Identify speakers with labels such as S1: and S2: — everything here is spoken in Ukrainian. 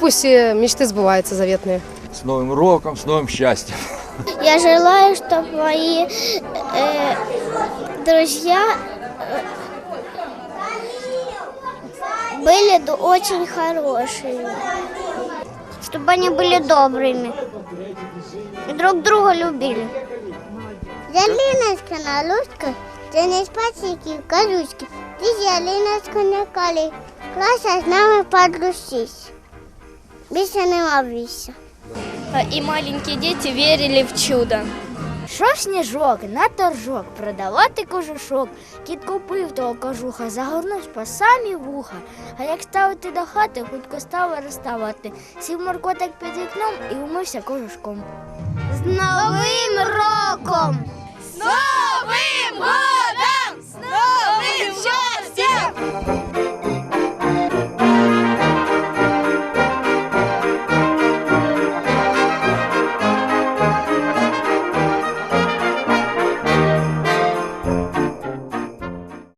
S1: пусть э, мечты сбываются заветные.
S2: С Новым роком, с новым счастьем.
S3: Я желаю, чтобы мои э, друзья э, были д- очень хорошими. Чтобы они были добрыми. И друг друга любили. Ялиночка на лужка, це не спасики, колючки. Ти ялиночку не кали. Класа з нами подружись. Більше нема більше.
S4: И маленькие дети верили в чудо.
S5: Шов сніжок на торжок, продавати кожушок. Кіт купив того кожуха, загорнув по самі вуха. А як ставити до хати, хутко став розставати. Сів моркотик під вікном і умився кожушком.
S3: З Новим роком!